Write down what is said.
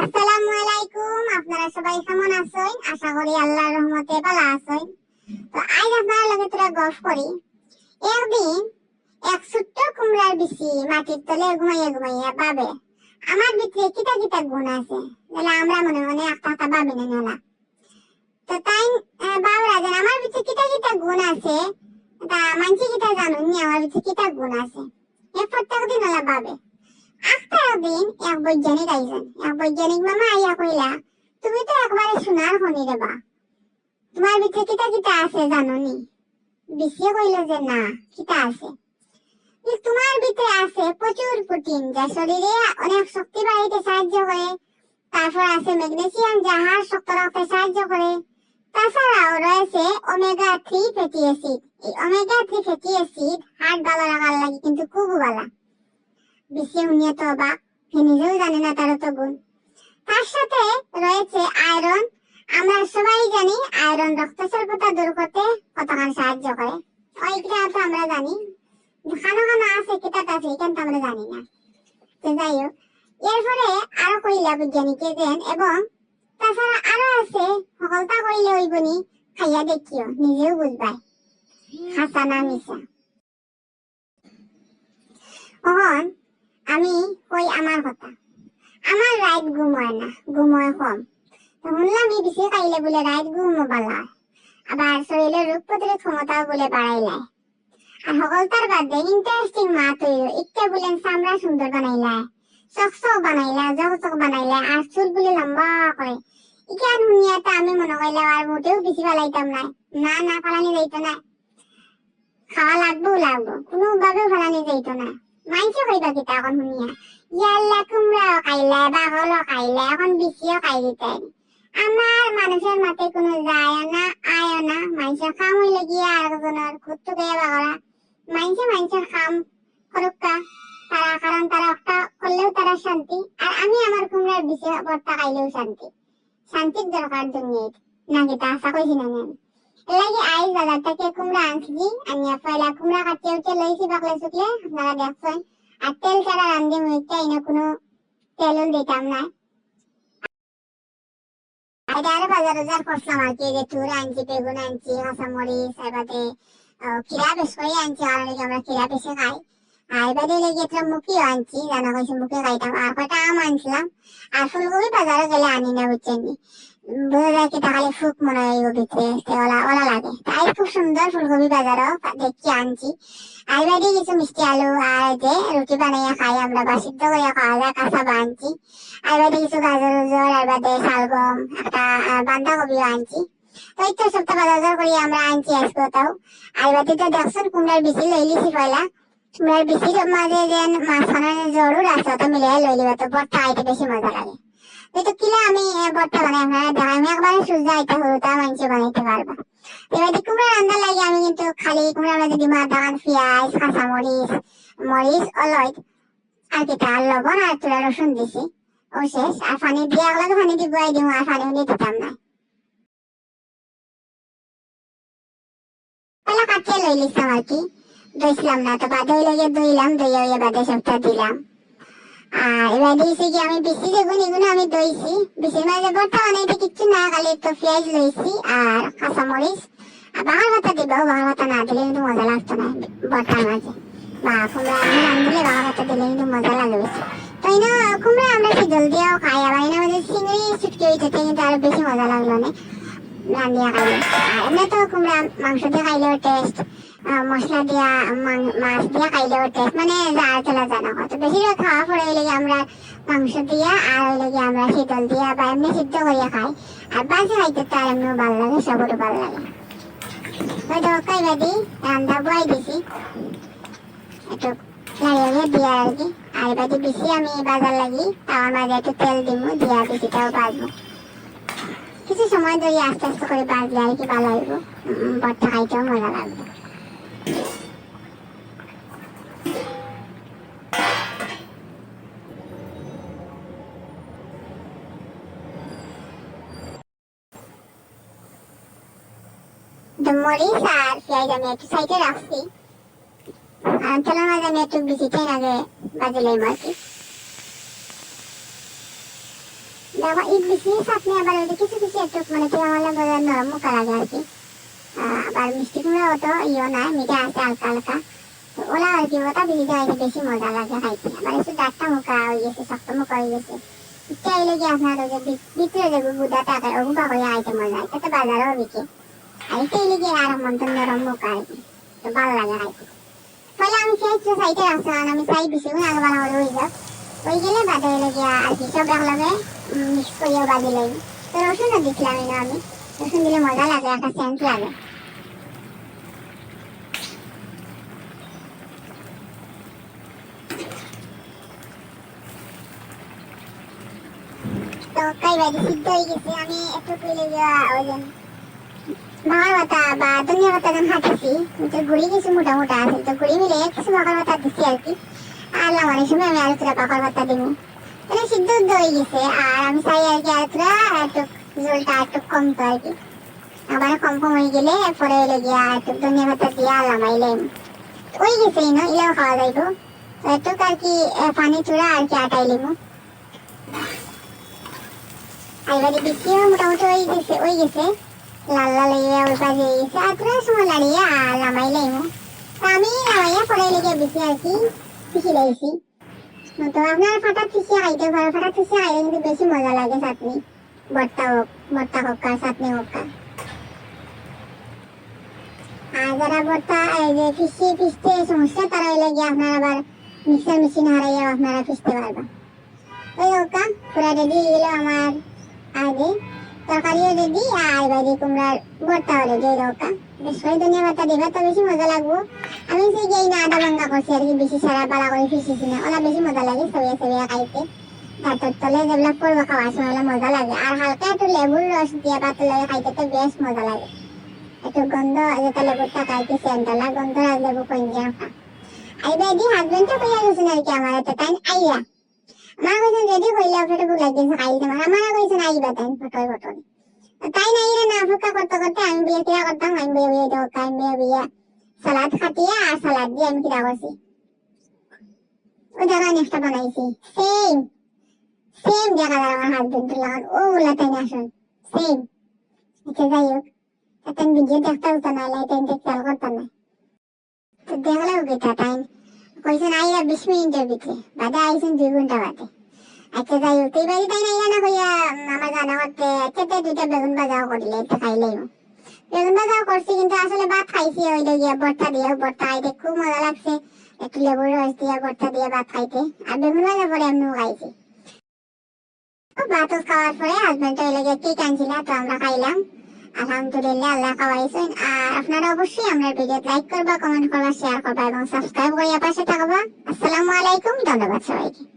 আসসালামু আলাইকুম আপনারা সবাই কেমন আছেন? আশা করি আল্লাহর রহমতে ভালো আছেন। তো আজ আপনারা লগে তোরা গল্প করি। একদিন এক ছোট্ট কুমড়ার বিচি মাটির তলে ঘুমাইয়া ঘুমাইয়া পাবে আমার ভিতরে কিটা কিটা গুণ আছে? বলে আমরা মনে মনে একটা একটা ভাবি না, নেলা। তো তাই বাবরা যেন আমার ভিতরে কিটা কিটা গুণ আছে, তা মানছি কিটা জানুন আমার ভিতরে কিটা গুণ আছে? এ প্রত্যেক দিন ওলা ভাবে। হ্যাঁ, আস্তাদিন এক বৈজ্ঞানিক আইছেন। এক বৈজ্ঞানিক মামা, আইয়া কইলা, তুমি তো একবারে সোনার খনি দেবা। তোমার ভিতরে কিতা কিতা আছে জানোনি? বিছিয়ে কইল যে, না, কিতা আছে? তোমার ভিতরে আছে প্রচুর প্রোটিন, যা শরীরে অনেক শক্তি বাড়িতে সাহায্য করে। তারপর আছে ম্যাগনেসিয়াম, যা হাড় শক্ত রাখতে সাহায্য করে। তাছাড়াও রয়েছে ওমেগা থ্রি ফ্যাটি অ্যাসিড এই ওমেগা থ্রি ফ্যাটি অ্যাসিড হাড় ভালো রাখার লাগে কিন্তু খুব ভালো বিশ্লেষণ নিয়ে তো অবাক সে নিজেও জানে না তার তো গুণ। তার সাথে রয়েছে আয়রন। আমরা সবাই জানি আয়রন রক্তস্বল্পতা দূর করতে কতখানি সাহায্য করে। ওইটা তো আমরা জানি। খানো খানো আছে কেটাত আছে এটা তো আমরা জানি না। তো যাই হোক, এরপরে আরও কইলা বিজ্ঞানীকে দেন এবং তাছাড়া আরও আছে সকলতা কইলে ওই বনি খাইয়া দেখিও, নিজেও বুঝবাই। হাসানা মিশা অহন আমি কই আমার কথা। আমার রাইট ঘুম হয় না ঘুম হয় কম তো শুনলাম এই বিশেষ আইলে বলে রাইট ঘুম বালা আবার শরীরের রোগ প্রতিরোধ ক্ষমতাও বলে বাড়াইলায় আর সকলতার বাদে ইন্টারেস্টিং মা তৈরি ইচ্ছে বলে চামড়া সুন্দর বানাইলা চকচক বানাইলা চকচক বানাইলা আর চুল বলে লম্বা করে ইকান শুনিয়াতে আমি মনে করিলাম আর মোটেও বেশি ভালাইতাম না না না, ফালানি যাইতো না খাওয়া লাগবো লাগবো কোনোভাবেও ফালানি যাইতো না মাইনছে কইবা কিতা এখন শুনিয়া। ইয়াল্লা কুমড়া খাইলা বাগল খাইলা এখন বিচিও খাই দিতে আমার মানুষের মাতে কোনো যায় না আয় না মাইনছে খাম হইলে গিয়া আর একজনের খুঁজতে গিয়ে বাগলা মাইনছে মাইনছে খাম করুক্কা তারা কারণ তারা একটা করলেও তারা শান্তি। আর আমি আমার কুমড়ার বিচে ভর্তা খাইলেও শান্তি। শান্তির দরকার দুনিয়ায় না তা আশা কইছি না লাগে আইজ বাজার থেকে কুমড়া আনছি। আনিয়া পয়লা কুমড়া কাটিয়ে উঠে লইছি বাকলে শুকলে আপনারা দেখছেন। আর তেল ছাড়া রান্ধি মুইটা এনে কোনো তেলও দিতাম না। এটা আরও বাজার বাজার করছিলাম আর কি যে তুর আনছি, বেগুন আনছি, কাঁচামরিচ, এবারে খিরা বেশ করে আনছি, আর আমরা খিরা বেশে খাই। আইবারে আর ফুলকপি বাজারে গেলে আনি না বুঝছেন বোঝা যায় কি তাহলে ফুক মনে হয় ভিতরে ওলা ওলা লাগে। তাই খুব সুন্দর ফুলকপি বাজারও দেখি আনছি। আর বাইরে কিছু মিষ্টি আলু, আর যে রুটি বানাইয়া খাই আমরা, বা সিদ্ধ করিয়া খাওয়া যায়, কাঁচা বানছি আর বাইরে কিছু গাজর উজর, আর বাদে শালগম, একটা বান্ধাকপিও আনছি। তো এই তো সপ্তাহ বাজার করি আমরা আনছি আজকে তাও আর বাইরে তো দেখছেন কুমড়ার বিচি লইলিছি পয়লা কুমড়ার বিচির মাঝে যে মাছ খানোর জরুর আছে তো মিলে লইলি তো বড় খাইতে বেশি মজা লাগে। এটা কিলা আমি বট্টা হ্যাঁ, আমি হলো তা বানাইতে এবার রান্না লাগে আমি কিন্তু খালি কুমড়া আমরা যদি মা দাগান পেঁয়াজ কাঁচা মরিচ মরিচ অলয়, আর কি তার লবণ আর রসুন দিছি। ও শেষ। আর পানি দিয়ে আগলাকে দিয়ে দিব আর পানি দিয়ে দিতাম না। পেলা আর কি। দইছিলাম না, তো বাদে লইয়ে দইলাম, দইয়ে বাদে সবটা দিলাম। এবার দিয়েছি কি, আমি বিশি যেগুন এগুলো আমি দইছি, বিশির মাঝে বর্তমানে এটা কিচ্ছু না, খালি তো পেঁয়াজ লইছি আর কাঁচামরিচ। বাহার ভাতা দিব বাহার ভাতা না দিলে কিন্তু মজা লাগতো না বর্তার মাঝে। বা কুমড়া আমি রান্ধলে বাহার ভাতা দিলে কিন্তু মজা লাগবে। তো এই না, কুমড়া আমরা কি জলদিও খাই, আবার এই না আমাদের চিংড়ি ছুটকে হইতে কিন্তু আরও বেশি মজা লাগল না। না দিয়া খাইলে। এমনি তো কুমড়া মাংস দিয়ে খাইলেও টেস্ট মশলা দিয়া মাছ দিয়া খাইলেও টেস্ট মানে জাল চলা জানা হয় তো বেশিরভাগ খাওয়া পড়ে লেগে আমরা মাংস দিয়া আর ওই আমরা শীতল দিয়া বা এমনি সিদ্ধ করিয়া খাই। আর বাসে খাইতে তো আর এমনিও ভালো লাগে সবরও ভালো লাগে। ওই তো খাইবা দি রান্দা বয় দিছি। একটু নারিয়েলে দিয়া আর কি আর এবার দিছি আমি বাজার লাগি তাওয়ার মাঝে একটু তেল দিমু, দিয়া দিছি, তাও বাজবো কিছু সময় ধরে আস্তে আস্তে করে বাজলে আর কি ভালো হইব বরটা খাইতেও মজা লাগবে। মরিচ আর পেঁয়াজ সাইডে রাখছি। আর তেলের মাঝে আমি একটু বিচিটাই আগে বাজে লাইব দেখো ঈদ বেশি চাটনি আবার ওই যে কিছু কিছু একটু মানে কি আমার লাগে নরম মুখা লাগে আর কি। আবার মিষ্টি কুমড়া অত ইয়ে নাই, মিঠা আছে হালকা হালকা। তো ওলা আর কি, ওটা বেশি দেওয়া বেশি মজা লাগে খাইতে। আবার একটু ডাট্টা মুখা হয়ে গেছে, শক্ত মুখা হয়ে গেছে। ইচ্ছা হইলে কি আপনার ওই যে বি- ভিতরে যে গুদা টাকা ওগুবা হয়ে আইতে মজা। এটা তো বাজারেও বিকে। আর হইলে কি আর মন তো নরম মুখা আর কি। তো ভালো লাগে খাইতে। ফলে আমি খেয়েছি সাইডে কারণ আমি চাই বেশি আগে হলে হয়ে যাক। ওই গেলে হইলে গিয়া আর কি সব রাখলামে করিয়া বাজি লই তো রসুনও দিছিলাম এনে আমি? রসুন দিলে মজা লাগে একটা সেন্ট লাগে। আমি আর কি। সময় আমি আলুরা বাগার পাতা দিব মানে সিদ্ধ হয়ে গেছে। আর আমি চাই আর কি আলুরা একটু জলটা একটু কম তো আর কি। আবার কম কম হয়ে গেলে পরে হইলে গিয়া একটু ধনিয়া পাতা দিয়ে লামাইলাম ওই গেছে না? ইলাও খাওয়া যাইব একটু আর কি পানি চূড়া আর কি আটাই লিমু আর এবারে বিক্রিও মোটামুটি ওই গেছে ওই গেছে। লাল লাল হয়ে ওই পাশে গেছে। আর তোরা সময় লাড়িয়ে আর লামাইলাম তো আমি লামাইয়া পরে লেগে বেশি আর কি পিছি লাইছি তো আপনার ফাটা পিছি খাইতে পারো ফাটা পিছি খাইলে কিন্তু বেশি মজা লাগে চাটনি। ভর্তা হোক ভর্তা হোক আর চাটনি হোক আর যারা ভর্তা এই যে ফিসি ফিসতে সমস্যা তারা হইলে গিয়ে আপনার আবার মিক্সার মেশিন হারাইয়া আপনারা ফিসতে পারবা ওই হোক পুরা রেডি গেল আমার আগে তরকারিও রেডি আর বাইরে কুমড়ার ভর্তাও রেডি হোক বেশ করে ধনিয়া পাতা দিবা তো বেশি মজা লাগবো। আমি সেই গিয়ে না আদা ভাঙ্গা করছি আর কি, বেশি সারা বালা করে ফিসিছি না। ওলা বেশি মজা লাগে সবিয়া সবিয়া খাইতে। ভাতের তলে যেগুলো করব খাওয়ার সময় মজা লাগে। আর হালকা একটু লেবুর রস দিয়ে ভাতের লগে খাইতে তো বেশ মজা লাগে। একটু গন্ধ যেটা লেবুর টাকাইতে সেন্টালা গন্ধ আর লেবু কঞ্জা আইবা দি হাজবেন্ড তো কইয়া গেছেন আর কি আমার তাই আইয়া। আমার কইছেন রেডি হইলে আপনাকে বুলাই দিয়েছে খাইতে আমার আমার কইছেন আইবা তাই ফটোয় ফটোয় তাই নাই রে না ফুকা করতে করতে আমি বিয়ে কিরা করতাম আমি বিয়ে বিয়ে দেবো আমি বিয়ে বিয়ে সালাদ খাটিয়ে আর সালাদ দিয়ে আমি কিরা করছি ও জায়গায় নেক্সটটা বানাইছি সেম সেম জায়গা আমার হাজবেন্ড লাগান ও না আসুন সেম আচ্ছা যাই হোক এখন ভিডিও দেখতে হতো না লাইট এনতে খেয়াল করতাম না তো দেখলেও গেটা টাইম কইছেন আইরা বিশ মিনিটের ভিতরে বাদে আইছেন দুই ঘণ্টা বাদে। আচ্ছা যাই হোক এইবারই তাই না না কইয়া আমার জানা করতে খেতে দুইটা বেগুন ভাজাও করিলে একটু খাইলেই বেগুন ভাজাও করছি, কিন্তু আসলে ভাত খাইছি ওইটা গিয়া ভর্তা দিয়ে, ভর্তা খাইতে খুব মজা লাগছে। একটু লেবুর রস দিয়ে, ভর্তা দিয়ে ভাত খাইতে। আর বেগুন ভাজা পরে এমনিও খাইছি। ভাত খাওয়ার পরে হাজবেন্ড ওই লেগে কেক আনছিল, তো আমরা খাইলাম। আলহামদুলিল্লাহ, আল্লাহ খাওয়াইছেন আর আপনারা অবশ্যই আমার ভিডিও লাইক করবা কমেন্ট করবা শেয়ার করবা এবং সাবস্ক্রাইব করিয়া পাশে থাকবা। আসসালামু আলাইকুম, ধন্যবাদ সবাইকে।